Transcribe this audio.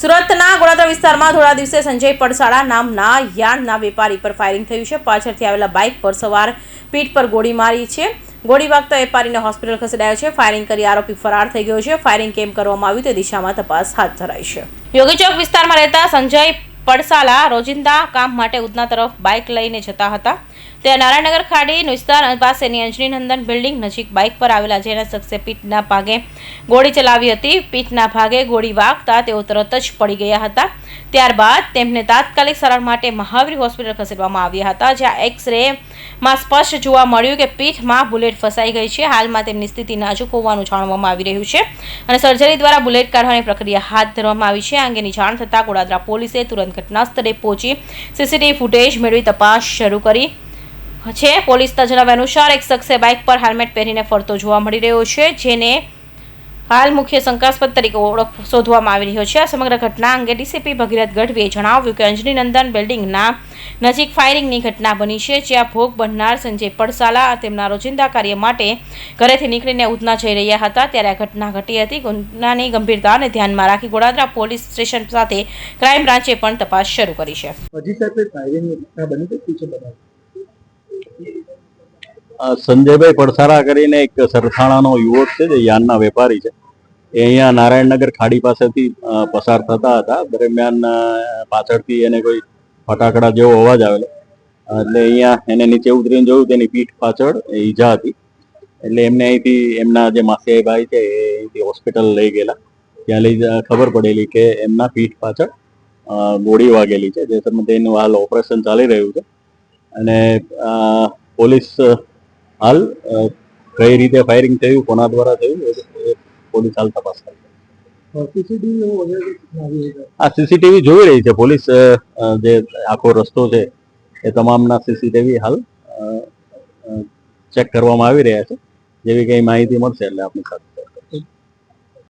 સુરતના ગોળાદરા વિસ્તારમાં થોડા દિવસે સંજય પડસાળા નામના યાર્ડના વેપારી પર ફાયરિંગ થયું છે. પાછળથી આવેલા બાઇક પર સવાર પીઠ પર ગોળી મારી છે. ગોળી વાગતા વેપારીને હોસ્પિટલ ખસેડાયો છે. ફાયરિંગ કરી આરોપી ફરાર થઈ ગયો છે. ફાયરિંગ કેમ કરવામાં આવ્યું તે દિશામાં તપાસ હાથ ધરાઈ છે. યોગી ચોક વિસ્તારમાં રહેતા સંજય પડસાલા રોજિંદા કામ માટે ઉધના તરફ બાઇક લઈને જતા હતા. તે નારાયણનગર ખાડી વિસ્તાર પાસેની અંજની નંદન બિલ્ડિંગ નજીક બાઇક પર આવેલા જેના શખ્સે પીઠના ભાગે ગોળી ચલાવી હતી. પીઠના ભાગે ગોળી વાગતા તેઓ તરત જ પડી ગયા હતા. ત્યારબાદ તેમને તાત્કાલિક સારવાર માટે મહાવીર હોસ્પિટલ ખસેડવામાં આવ્યા હતા, જ્યાં એક્સરે માં સ્પષ્ટ જોવા મળ્યું કે પીઠમાં બુલેટ ફસાઈ ગઈ છે. હાલમાં તેમની સ્થિતિ નાજુક હોવાનું જાણવામાં આવી રહ્યું છે અને સર્જરી દ્વારા બુલેટ કાઢવાની પ્રક્રિયા હાથ ધરવામાં આવી છે. આ અંગેની જાણ થતાં ગોડાદરા પોલીસે તુરંત ઘટના સ્થળે પહોંચી સીસીટીવી ફૂટેજ મેળવી તપાસ શરૂ કરી છે. પોલીસના જણાવ્યા અનુસાર એક શખ્સે બાઇક પર હેલ્મેટ પહેરીને ફરતો જોવા મળી રહ્યો છે, જેને હાલ મુખ્ય શંકાસ્પદ તરીકે ઓળખ શોધવામાં આવી રહ્યો છે. આ સમગ્ર ઘટના અંગે ડીસીપી ભગીરથ ગઢવીએ જણાવ્યું કે અંજની નંદન બિલ્ડિંગના નજીક ફાયરિંગની ઘટના બની છે જ્યાં ભોગ બનનાર સંજય પડસાલા તેમના રોજિંદા કાર્ય માટે ઘરેથી નીકળીને ઉધના જઈ રહ્યા હતા. ત્યારે આ ઘટના ઘટી હતી. ગુનાની ગંભીરતાને ધ્યાનમાં રાખી ગોડાદરા પોલીસ સ્ટેશન સાથે ક્રાઇમ બ્રાન્ચે પણ તપાસ શરૂ કરી છે. સંજયભાઈ પડસારા કરીને એક સરથાણાનો યુવક છે જે યાનના વેપારી છે. એ અહીંયા નારાયણનગર ખાડી પાસેથી પસાર થતા હતા. દરમિયાન પાછળથી એને કોઈ ફટાકડા જેવો અવાજ આવેલો. એટલે અહીંયા એને નીચે ઉતરીને જોયું, તેની પીઠ પાછળ ઈજા હતી. એટલે એમને અહીંથી, એમના જે માસિયાઈ ભાઈ છે, એ અહીંથી હોસ્પિટલ લઈ ગયેલા. ત્યાં લઈ ખબર પડેલી કે એમના પીઠ પાછળ ગોળી વાગેલી છે, જે સંબંધે એનું હાલ ઓપરેશન ચાલી રહ્યું છે. અને પોલીસ હાલ કઈ રીતે ફાયરિંગ થયું, કોના દ્વારા થયું પોલીસ હાલ તપાસ કરે આ સીસીટીવી જોઈ રહી છે પોલીસ જે આખો રસ્તો છે એ તમામના સીસીટીવી હાલ ચેક કરવામાં આવી રહ્યા છે. જેવી કઈ માહિતી મળશે એટલે આપણી સાથે.